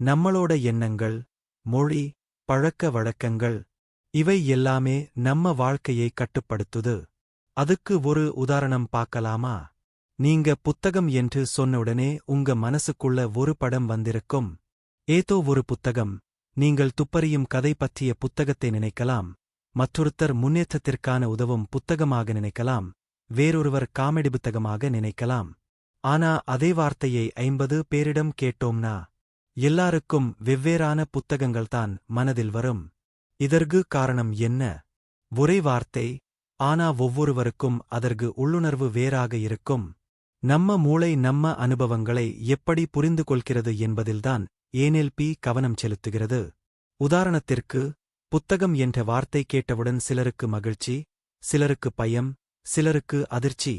நம்மளோட எண்ணங்கள் மொழி பழக்க வழக்கங்கள் இவை எல்லாமே நம்ம வாழ்க்கையை கட்டுப்படுத்துது. அதுக்கு ஒரு உதாரணம் பார்க்கலாமா? நீங்க புத்தகம் என்று சொன்னவுடனே உங்க மனசுக்குள்ள ஒரு படம் வந்திருக்கும். ஏதோ ஒரு புத்தகம். நீங்கள் துப்பறியும் கதை பற்றிய புத்தகத்தை நினைக்கலாம். மற்றொருத்தர் முன்னேற்றத்திற்கான உதவும் புத்தகமாக நினைக்கலாம். வேறொருவர் காமெடி புத்தகமாக நினைக்கலாம். ஆனா அதே வார்த்தையை ஐம்பது பேரிடம் கேட்டோம்னா எல்லாருக்கும் வெவ்வேறான புத்தகங்கள்தான் மனதில் வரும். இதற்கு காரணம் என்ன? ஒரே வார்த்தை ஆனா ஒவ்வொருவருக்கும் அதற்கு உள்ளுணர்வு வேறாக இருக்கும். நம்ம மூளை நம்ம அனுபவங்களை எப்படி புரிந்து கொள்கிறது என்பதில்தான் ஏனெல்பி கவனம் செலுத்துகிறது. உதாரணத்திற்கு புத்தகம் என்ற வார்த்தை கேட்டவுடன் சிலருக்கு மகிழ்ச்சி சிலருக்கு பயம் சிலருக்கு அதிர்ச்சி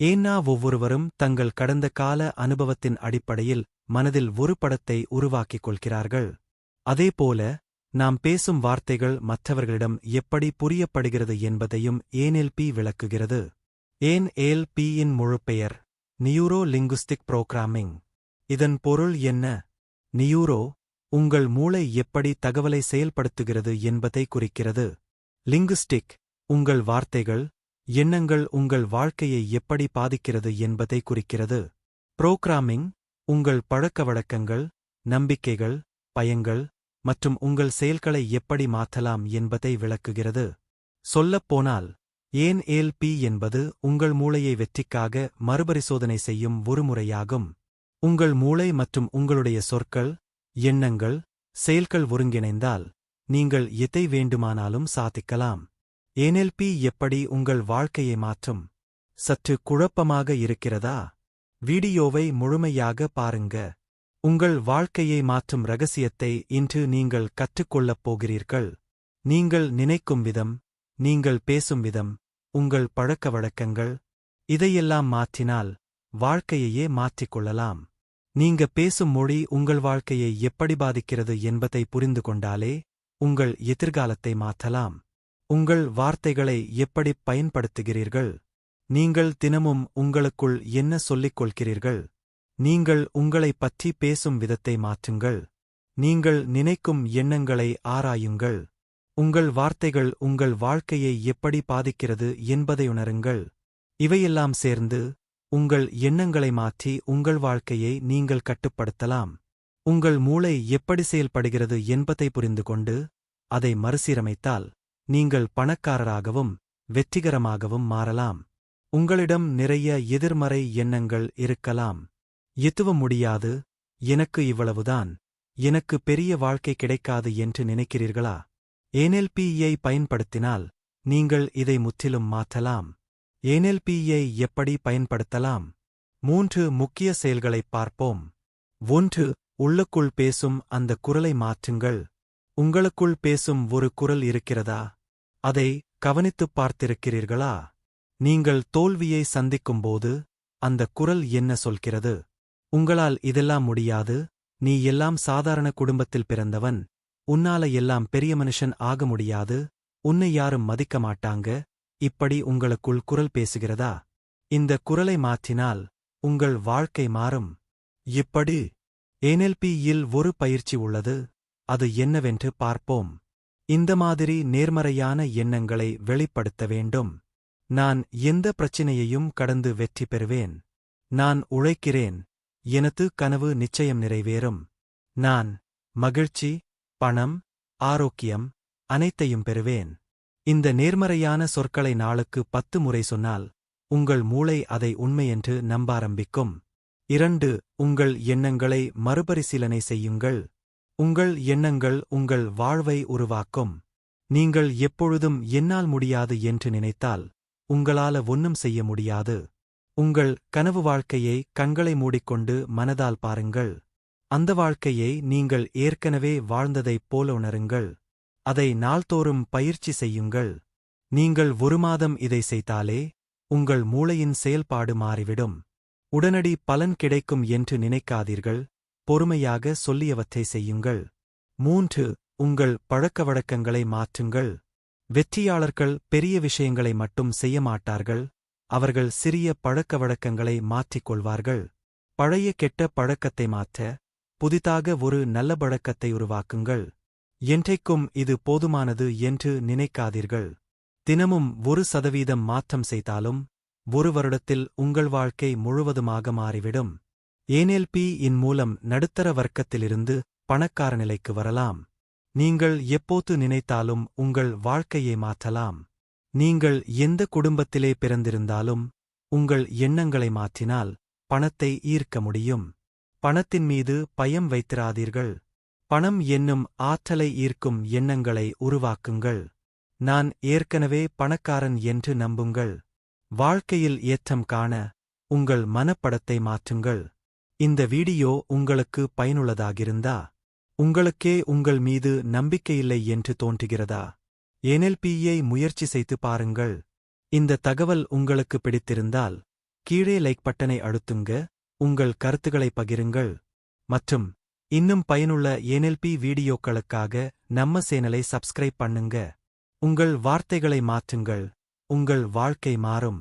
ஏன்னா ஒவ்வொருவரும் தங்கள் கடந்த கால அனுபவத்தின் அடிப்படையில் மனதில் ஒரு படத்தை உருவாக்கிக் கொள்கிறார்கள். அதேபோல நாம் பேசும் வார்த்தைகள் மற்றவர்களிடம் எப்படி புரியப்படுகிறது என்பதையும் ஏன்எல்பி விளக்குகிறது. ஏன் ஏல் பியின் முழுப்பெயர் நியூரோ லிங்குஸ்டிக் புரோகிராமிங். இதன் பொருள் என்ன? நியூரோ உங்கள் மூளை எப்படி தகவலை செயல்படுத்துகிறது என்பதை குறிக்கிறது. லிங்குஸ்டிக் உங்கள் வார்த்தைகள் எண்ணங்கள் உங்கள் வாழ்க்கையை எப்படி பாதிக்கிறது என்பதை குறிக்கிறது. புரோகிராமிங் உங்கள் பழக்கவழக்கங்கள் நம்பிக்கைகள் பயங்கள் மற்றும் உங்கள் செயல்களை எப்படி மாற்றலாம் என்பதை விளக்குகிறது. சொல்லப்போனால் ஏன் ஏல்பி என்பது உங்கள் மூளையை வெற்றிக்காக மறுபரிசோதனை செய்யும் ஒரு முறையாகும். உங்கள் மூளை மற்றும் உங்களுடைய சொற்கள் எண்ணங்கள் செயல்கள் ஒருங்கிணைந்தால் நீங்கள் எதை வேண்டுமானாலும் சாதிக்கலாம். ஏனெல்பி எப்படி உங்கள் வாழ்க்கையை மாற்றும்? சற்று குழப்பமாக இருக்கிறதா? வீடியோவை முழுமையாக பாருங்க. உங்கள் வாழ்க்கையை மாற்றும் ரகசியத்தை இன்று நீங்கள் கற்றுக்கொள்ளப் போகிறீர்கள். நீங்கள் நினைக்கும் விதம் நீங்கள் பேசும் விதம் உங்கள் பழக்க வழக்கங்கள் இதையெல்லாம் மாற்றினால் வாழ்க்கையையே மாற்றிக்கொள்ளலாம் நீங்க பேசும் மொழி உங்கள் வாழ்க்கையை எப்படி பாதிக்கிறது என்பதை புரிந்து கொண்டாலே உங்கள் எதிர்காலத்தை மாற்றலாம். உங்கள் வார்த்தைகளை எப்படி பயன்படுத்துகிறீர்கள்? நீங்கள் தினமும் உங்களுக்குள் என்ன சொல்லிக் கொள்கிறீர்கள் நீங்கள் உங்களை பற்றி பேசும் விதத்தை மாற்றுங்கள். நீங்கள் நினைக்கும் எண்ணங்களை ஆராயுங்கள். உங்கள் வார்த்தைகள் உங்கள் வாழ்க்கையை எப்படி பாதிக்கிறது என்பதை உணருங்கள். இவையெல்லாம் சேர்ந்து உங்கள் எண்ணங்களை மாற்றி உங்கள் வாழ்க்கையை நீங்கள் கட்டுப்படுத்தலாம். உங்கள் மூளை எப்படி செயல்படுகிறது என்பதை புரிந்து கொண்டு அதை மறுசீரமைத்தால் நீங்கள் பணக்காரராகவும் வெற்றிகரமாகவும் மாறலாம். உங்களிடம் நிறைய எதிர்மறை எண்ணங்கள் இருக்கலாம். எத்துவ முடியாது எனக்கு இவ்வளவுதான் எனக்கு பெரிய வாழ்க்கை கிடைக்காது என்று நினைக்கிறீர்களா? ஏனெல்பியை பயன்படுத்தினால் நீங்கள் இதை முற்றிலும் மாற்றலாம். ஏனெல்பியை எப்படி பயன்படுத்தலாம்? மூன்று முக்கிய செயல்களைப் பார்ப்போம். ஒன்று உள்ளுக்குள் பேசும் அந்த குரலை மாற்றுங்கள். உங்களுக்குள் பேசும் ஒரு குரல் இருக்கிறதா? அதை கவனித்துப் பார்த்திருக்கிறீர்களா? நீங்கள் தோல்வியை சந்திக்கும்போது அந்த குரல் என்ன சொல்கிறது? உங்களால் இதெல்லாம் முடியாது. நீ எல்லாம் சாதாரண குடும்பத்தில் பிறந்தவன். உன்னால எல்லாம் பெரிய மனுஷன் ஆக முடியாது. உன்னை யாரும் மதிக்க மாட்டாங்க. இப்படி உங்களுக்குள் குரல் பேசுகிறதா? இந்த குரலை மாற்றினால் உங்கள் வாழ்க்கை மாறும். இப்படி என்எல்பியில் ஒரு பயிற்சி உள்ளது. அது என்னவென்று பார்ப்போம். இந்த மாதிரி நேர்மறையான எண்ணங்களை வெளிப்படுத்த வேண்டும். நான் எந்த பிரச்சினையையும் கடந்து வெற்றி பெறுவேன். நான் உழைக்கிறேன். எனது கனவு நிச்சயம் நிறைவேறும். நான் மகிழ்ச்சி பணம் ஆரோக்கியம் அனைத்தையும் பெறுவேன். இந்த நேர்மறையான சொற்களை நாளுக்கு பத்து முறை சொன்னால் உங்கள் மூளை அதை உண்மையென்று நம்ப ஆரம்பிக்கும். இரண்டு உங்கள் எண்ணங்களை மறுபரிசீலனை செய்யுங்கள். உங்கள் எண்ணங்கள் உங்கள் வாழ்வை உருவாக்கும். நீங்கள் எப்பொழுதும் என்னால் முடியாது என்று நினைத்தால் உங்களால ஒன்னும் செய்ய முடியாது. உங்கள் கனவு வாழ்க்கையை கண்களை மூடிக்கொண்டு மனதால் பாருங்கள். அந்த வாழ்க்கையை நீங்கள் ஏற்கனவே வாழ்ந்ததைப் போல உணருங்கள். அதை நாள்தோறும் பயிற்சி செய்யுங்கள். நீங்கள் ஒரு மாதம் இதை செய்தாலே உங்கள் மூளையின் செயல்பாடு மாறிவிடும். உடனடி பலன் கிடைக்கும் என்று நினைக்காதீர்கள். பொறுமையாக சொல்லியவற்றை செய்யுங்கள். மூன்று உங்கள் பழக்கவழக்கங்களை மாற்றுங்கள். வெற்றியாளர்கள் பெரிய விஷயங்களை மட்டும் செய்ய மாட்டார்கள். அவர்கள் சிறிய பழக்கவழக்கங்களை மாற்றிக்கொள்வார்கள். பழைய கெட்ட பழக்கத்தை மாற்ற புதிதாக ஒரு நல்ல பழக்கத்தை உருவாக்குங்கள். என்றைக்கும் இது போதுமானது என்று நினைக்காதீர்கள். தினமும் ஒரு சதவீதம் மாற்றம் செய்தாலும் ஒரு வருடத்தில் உங்கள் வாழ்க்கை முழுவதுமாக மாறிவிடும். ஏனெல்பி இன் மூலம் நடுத்தர வர்க்கத்திலிருந்து பணக்கார நிலைக்கு வரலாம். நீங்கள் எப்போது நினைத்தாலும் உங்கள் வாழ்க்கையை மாற்றலாம். நீங்கள் எந்த குடும்பத்திலே பிறந்திருந்தாலும் உங்கள் எண்ணங்களை மாற்றினால் பணத்தை ஈர்க்க முடியும். பணத்தின் மீது பயம் வைத்திராதீர்கள். பணம் என்னும் ஆற்றலை ஈர்க்கும் எண்ணங்களை உருவாக்குங்கள். நான் ஏற்கனவே பணக்காரன் என்று நம்புங்கள். வாழ்க்கையில் ஏற்றம் காண உங்கள் மனப்படத்தை மாற்றுங்கள். இந்த வீடியோ உங்களுக்கு பயனுள்ளதாகிருந்தா உங்களுக்கே உங்கள் மீது நம்பிக்கையில்லை என்று தோன்றுகிறதா? என்எல்பியை முயற்சி செய்து பாருங்கள். இந்த தகவல் உங்களுக்கு பிடித்திருந்தால் கீழே லைக் பட்டனை அழுத்துங்க உங்கள் கருத்துக்களை பகிருங்கள். மற்றும் இன்னும் பயனுள்ள என்எல்பி வீடியோக்களுக்காக நம்ம சேனலை சப்ஸ்கிரைப் பண்ணுங்க. உங்கள் வார்த்தைகளை மாற்றுங்கள். உங்கள் வாழ்க்கை மாறும்.